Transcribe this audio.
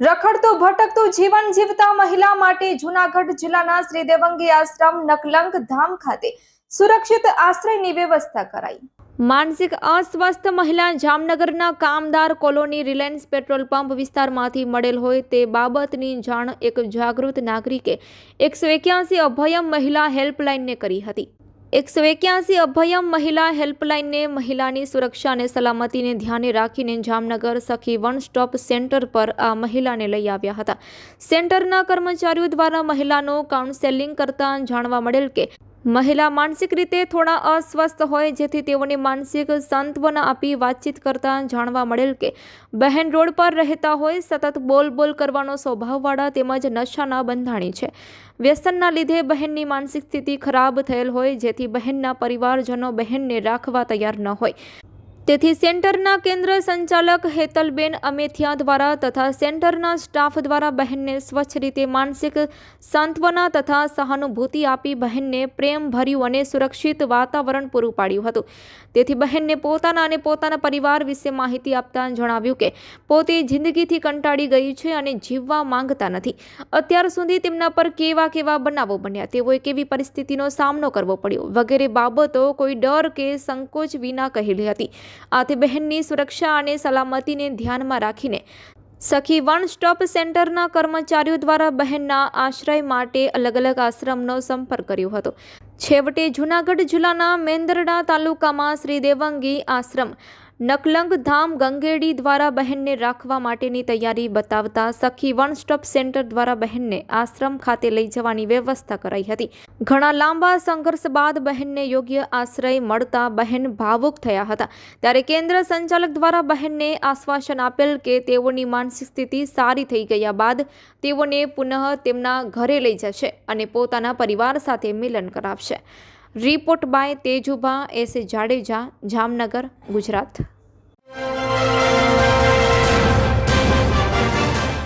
રખડતું, ભટકતું જીવન જીવતા મહિલા માટે જુનાગઢ જિલ્લાના શ્રી દેવંગી આશ્રમ નકલંક ધામ ખાતે સુરક્ષિત આશ્રયની વ્યવસ્થા કરાઈ. માનસિક અસ્વસ્થ મહિલા જામનગરના કામદાર કોલોની રિલાયન્સ પેટ્રોલ પંપ વિસ્તારમાંથી મળેલ હોય તે બાબતની જાણ એક જાગૃત નાગરિકે એકસો એક્યાસી અભયમ મહિલા હેલ્પલાઇનને કરી હતી. એકસો એક્યાસી અભયમ મહિલા હેલ્પલાઇનને મહિલાની સુરક્ષા અને સલામતીને ધ્યાને રાખીને જામનગર સખી વન સ્ટોપ સેન્ટર પર આ મહિલાને લઈ આવ્યા હતા. સેન્ટરના કર્મચારીઓ દ્વારા મહિલાનો કાઉન્સેલિંગ કરતા જાણવા મળેલ કે મહિલા માનસિક રીતે થોડા અસ્વસ્થ હોય, જેથી તેઓને માનસિક સાંત્વના આપી વાતચીત કરતા જાણવા મળેલ કે બહેન રોડ પર રહેતા હોય, સતત બોલ બોલ કરવાનો સ્વભાવવાળા તેમજ નશાના બંધાણી છે. વ્યસનના લીધે બહેનની માનસિક સ્થિતિ ખરાબ થયેલ હોય, જેથી બહેનના પરિવારજનો બહેનને રાખવા તૈયાર ન હોય. તેથી સેન્ટરના કેન્દ્ર સંચાલક હેતલબેન અમેથિયા દ્વારા તથા સેન્ટરના સ્ટાફ દ્વારા બહેનને સ્વચ્છ રીતે માનસિક સાંત્વના તથા સહાનુભૂતિ આપી બહેનને પ્રેમભર્યું અને સુરક્ષિત વાતાવરણ પૂરું પાડ્યું હતું. તેથી બહેનને પોતાના અને પોતાના પરિવાર વિશે માહિતી આપતા જણાવ્યું કે, પોતે જિંદગીથી કંટાળી ગઈ છે અને જીવવા માંગતા નથી. અત્યાર સુધી તેમના પર કેવા કેવા બનાવો બન્યા, તેઓએ કેવી પરિસ્થિતિનો સામનો કરવો પડ્યો, વગેરે બાબતો કોઈ ડર કે સંકોચ વિના કહેલી હતી. આથી બહેનની સુરક્ષા અને સલામતીને ધ્યાનમાં રાખીને સખી વન સ્ટોપ સેન્ટરના કર્મચારીઓ દ્વારા બહેનના આશ્રય માટે અલગ અલગ આશ્રમનો સંપર્ક કર્યો હતો. છેવટે જૂનાગઢ જિલ્લાના મેંદરડા તાલુકામાં શ્રી દેવંગી આશ્રમ નકલંગ ધામ ગંગેડી દ્વારા બહેનને રાખવા માટેની તૈયારી બતાવતા સખી વન સ્ટોપ સેન્ટર દ્વારા બહેનને આશ્રમ ખાતે લઈ જવાની વ્યવસ્થા કરાઈ હતી. ઘણા લાંબા સંઘર્ષ બાદ બહેનને યોગ્ય આશ્રય મળતા બહેન ભાવુક થયા હતા. ત્યારે કેન્દ્ર સંચાલક દ્વારા બહેનને આશ્વાસન આપેલ કે તેઓની માનસિક સ્થિતિ સારી થઈ ગયા બાદ તેઓને પુનઃ તેમના ઘરે લઈ જશે અને પોતાના પરિવાર સાથે મિલન કરાવશે. Report by Tejubha S Jadeja Jamnagar Gujarat.